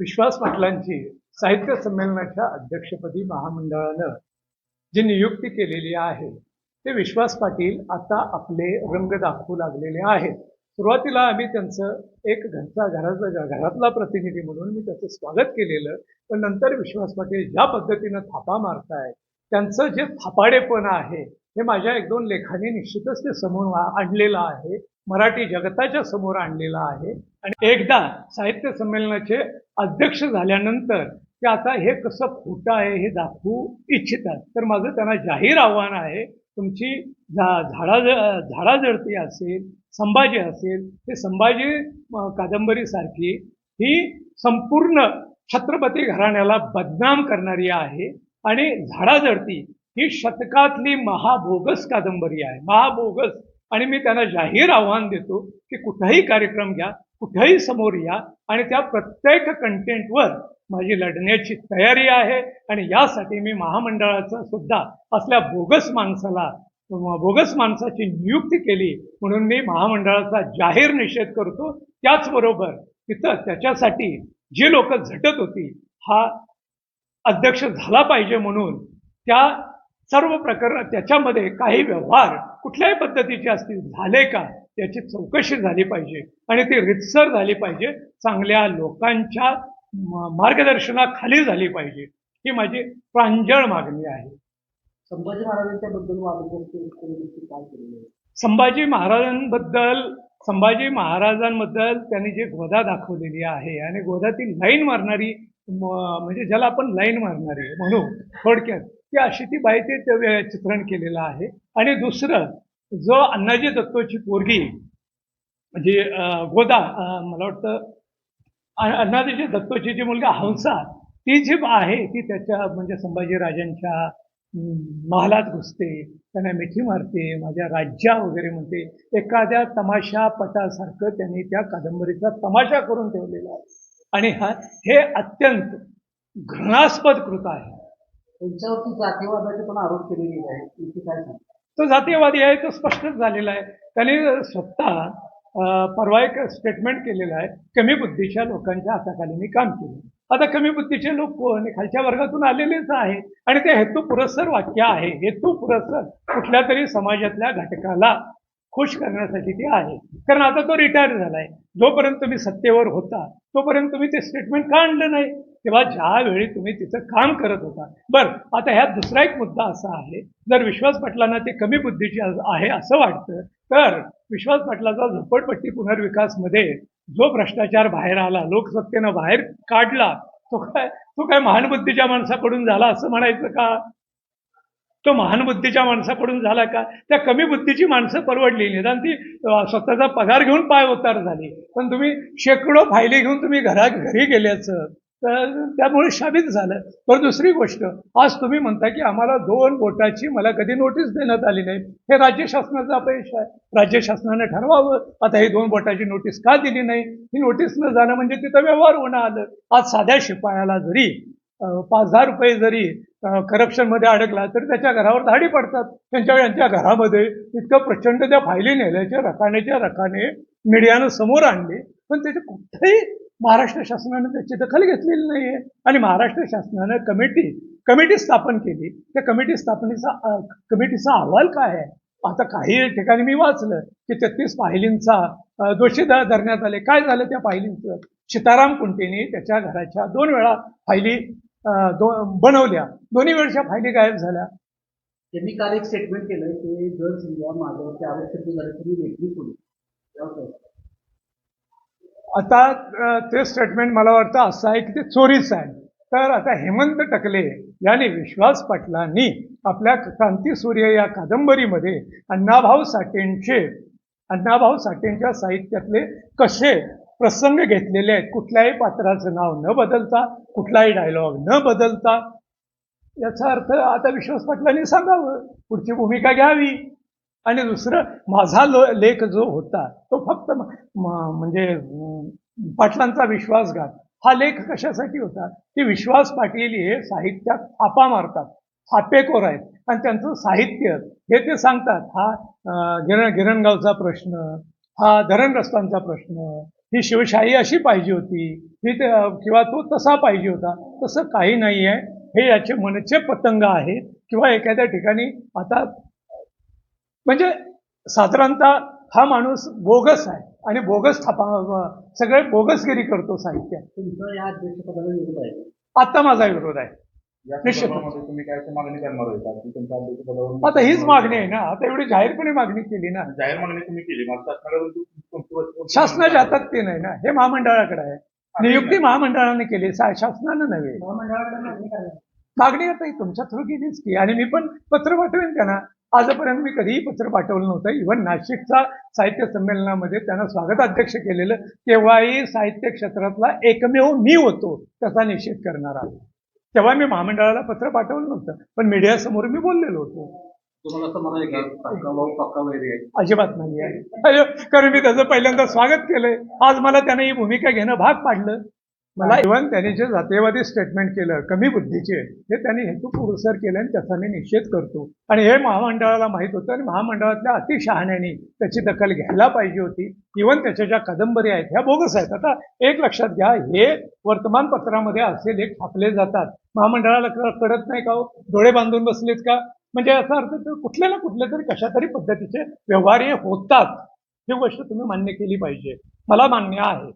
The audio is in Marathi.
विश्वास पाटलांची साहित्य संमेलनाच्या अध्यक्षपदी महामंडळानं जी नियुक्ती केलेली आहे ते विश्वास पाटील आता आपले रंग दाखवू लागलेले आहेत. सुरुवातीला आम्ही त्यांचं एक घरचा घराचा घरातला प्रतिनिधी म्हणून मी त्याचं स्वागत केलेलं पण नंतर विश्वास पाटील ज्या पद्धतीनं थापा मारतायत त्यांचं जे थापाडेपण आहे हे माझ्या एक दोन लेखांनी निश्चितच ते समोर आणलेलं आहे. मराठी जगताच्या समोर आणलेला आहे. आणि एकदा साहित्य संमेलनाचे अध्यक्ष झाल्यानंतर ते आता हे कसं खोटं आहे हे दाखवू इच्छितात. तर माझं त्यांना जाहीर आव्हान आहे तुमची झा झाडा झाडाझडती असेल संभाजी असेल हे संभाजी कादंबरीसारखी ही संपूर्ण छत्रपती घराण्याला बदनाम करणारी आहे. आणि झाडाझडती ही शतकातली महाभोगस कादंबरी आहे. महाभोगस आणि मी त्यांना जाहीर आव्हान देतो की कुठलाही कार्यक्रम घ्या कुठेही समोर या आणि त्या प्रत्येक कंटेंटवर माझी लढण्याची तयारी आहे आणि यासाठी मी महामंडळाचा सुद्धा असल्या बोगस माणसाला बोगस माणसाची नियुक्ती केली म्हणून मी महामंडळाचा जाहीर निषेध करतो. त्याचबरोबर तिथं त्याच्यासाठी जी लोक झटत होती हा अध्यक्ष झाला पाहिजे म्हणून त्या सर्व प्रकरण त्याच्यामध्ये काही व्यवहार कुठल्याही पद्धतीचे असतील झाले का याची चौकशी झाली पाहिजे आणि ती रितसर झाली पाहिजे. चांगल्या लोकांच्या मार्गदर्शनाखाली झाली पाहिजे. ही माझी प्रांजळ मागणी आहे. संभाजी महाराजांच्या बद्दल संभाजी महाराजांबद्दल संभाजी महाराजांबद्दल त्यांनी जे गोदा दाखवलेली आहे आणि गोदातील लाईन मारणारी म्हणजे ज्याला आपण लाईन मारणारी म्हणू थोडक्यात. ती अशी ती बाई ते चित्रण केलेलं आहे. आणि दुसरं जो अण्णाजी दत्तोची पोरगी म्हणजे गोदा मला वाटतं अ- अण्णाजी दत्तोची जी मुलगा हंसा ती जी आहे ती त्याच्या म्हणजे संभाजी राजांच्या महालात घुसते त्यांना मिठी मारते माझ्या राज्या वगैरे म्हणते. एखाद्या तमाशा पटासारखं त्यांनी त्या कादंबरीचा तमाशा करून ठेवलेला आहे. आणि हा हे अत्यंत घृणास्पद कृत आहे. त्यांच्यावरती जातीवादाचे पण आरोप केले गेले आहेत काय सांग तो जातीयवादी आहे तो स्पष्टच झालेला आहे. त्यांनी स्वतः परवा एक स्टेटमेंट केलेलं आहे कमी बुद्धीच्या लोकांच्या हाताखाली मी काम केलं. आता कमी बुद्धीचे लोक कोण? खालच्या वर्गातून आलेलेच आहे आणि ते हेतू पुरस्सर वाक्य आहे. हेतू पुरस्सर कुठल्या तरी समाजातल्या घटकाला खुश करण्यासाठी ते आहे. कारण आता तो रिटायर झालाय. जोपर्यंत तुम्ही सत्तेवर होता तोपर्यंत तुम्ही ते स्टेटमेंट का आणलं नाही? तेव्हा ज्यावेळी तुम्ही तिथं काम करत होता. बरं आता ह्यात दुसरा एक मुद्दा असा आहे. जर विश्वास पाटलांना ते कमी बुद्धीची आहे असं वाटतं तर विश्वास पाटलाचा झोपडपट्टी पुनर्विकासमध्ये जो भ्रष्टाचार बाहेर आला लोकसत्तेनं बाहेर काढला तो काय तो काय महान बुद्धीच्या माणसाकडून झाला असं म्हणायचं का? तो महान बुद्धीच्या माणसाकडून झाला का? त्या कमी बुद्धीची माणसं परवडली. निदान ती स्वतःचा पगार घेऊन पाय उतार झाली. पण तुम्ही शेकडो फायली घेऊन तुम्ही घरा घरी गेल्याचं तर त्यामुळे शाबित झालं. तर दुसरी गोष्ट आज तुम्ही म्हणता की आम्हाला दोन बोटाची मला कधी नोटीस देण्यात आली नाही. हे राज्य शासनाचं अपयश आहे. राज्य शासनाने ठरवावं. आता ही दोन बोटाची नोटीस का दिली नाही? ही नोटीस न जाणं म्हणजे तिथं व्यवहार होणं आलं. आज साध्या शिपायाला जरी पाच हजार रुपये जरी करप्शनमध्ये अडकला तरी त्याच्या घरावर धाडी पडतात. त्यांच्या त्यांच्या घरामध्ये इतकं प्रचंड त्या फायली नेल्याच्या रकानेच्या रकाने मीडियानं समोर आणले. पण त्याचे कुठेही महाराष्ट्र शासनानं त्याची दखल घेतलेली नाहीये. आणि महाराष्ट्र शासनानं कमिटी कमिटी स्थापन केली. त्या कमिटी स्थापनेचा कमिटीचा अहवाल काय आहे? आता काही ठिकाणी मी वाचलं की तेहतीस पाहिलींचा दोषी धरण्यात आले. काय झालं त्या पाहिलींचं? सीताराम कुंटेने त्याच्या घराच्या दोन वेळा फायली दो बनवल्या. दोन्ही वेळच्या फायली गायब झाल्या. त्यांनी काल एक स्टेटमेंट केलं की जर समजा माझ्यावरती आरोप सिद्ध झाले तर मी वेगळी आता ते स्टेटमेंट मला वाटतं असं आहे की ते चोरीचं आहे. तर आता हेमंत टकले यांनी विश्वास पाटलांनी आपल्या क्रांतीसूर्य या कादंबरीमध्ये अण्णाभाऊ साठेंचे अण्णाभाऊ साठेंच्या साहित्यातले कसे प्रसंग घेतलेले आहेत कुठल्याही पात्राचं नाव न बदलता कुठलाही डायलॉग न बदलता याचा अर्थ आता विश्वास पाटलांनी सांगावं. पुढची भूमिका घ्यावी. आणि दुसरं माझा लो लेख जो होता तो फक्त म- म्हणजे पाटलांचा विश्वासघात हा लेख कशासाठी होता? की विश्वास पाटील हे साहित्यात थापा मारतात. थापेकोर आहेत. आणि त्यांचं साहित्य हे ते सांगतात. हा गिरण गिरणगावचा प्रश्न हा धरणग्रस्तांचा प्रश्न ही शिवशाही अशी पाहिजे होती ही किंवा तो तसा पाहिजे होता. तसं काही नाही आहे हे याचे मनचे पतंग आहेत. किंवा एखाद्या ठिकाणी आता म्हणजे साधारणतः हा माणूस बोगस आहे आणि बोगस थापा सगळे बोगसगिरी करतो साहित्य. तुमचं या अध्यक्षपदाला विरोध आहे. आता माझा विरोध आहे. निश्चित. तुम्ही काय मागणी करणार आता हीच मागणी आहे ना. आता एवढी जाहीरपणे मागणी केली ना. जाहीर मागणी तुम्ही केली. शासनाच्या हातात ते नाही ना. हे महामंडळाकडे आहे. नियुक्ती महामंडळाने केली. शासनानं नव्हे. महामंडळाकडे मागणी आता ही तुमच्या थ्रू केलीच की. आणि मी पण पत्र पाठवेन त्यांना. आजपर्यंत मी कधीही पत्र पाठवलं नव्हतं. इव्हन नाशिकचा साहित्य संमेलनामध्ये त्यांना स्वागताध्यक्ष केलेलं तेव्हाही साहित्य क्षेत्रातला एकमेव मी होतो त्याचा निषेध करणारा तेव्हा मी महामंडळाला पत्र पाठवलं नव्हतं पण मीडियासमोर मी बोललेलो होतो. अजिबात नाही आहे कारण मी त्याचं पहिल्यांदा स्वागत केलंय. आज मला त्याने ही भूमिका घेणं भाग पाडलं. मला इव्हन त्यांनी जे जातीयवादी स्टेटमेंट केलं कमी बुद्धीचे हे त्यांनी हेतुपुरस्सर केलं आणि त्याचा मी निषेध करतो. आणि हे महामंडळाला माहीत होतं आणि महामंडळातल्या अतिशहाण्याने त्याची दखल घ्यायला पाहिजे होती. इव्हन त्याच्या ज्या कादंबरी आहेत ह्या बोगस आहेत. आता एक लक्षात घ्या हे वर्तमानपत्रामध्ये असे लेख छापले जातात. महामंडळाला कळत नाही का हो? डोळे बांधून बसलेत का? म्हणजे याचा अर्थ तर कुठल्या ना कुठल्या तरी कशा तरी पद्धतीचे व्यवहार हे होतात. ही गोष्ट तुम्ही मान्य केली पाहिजे. मला मान्य आहे.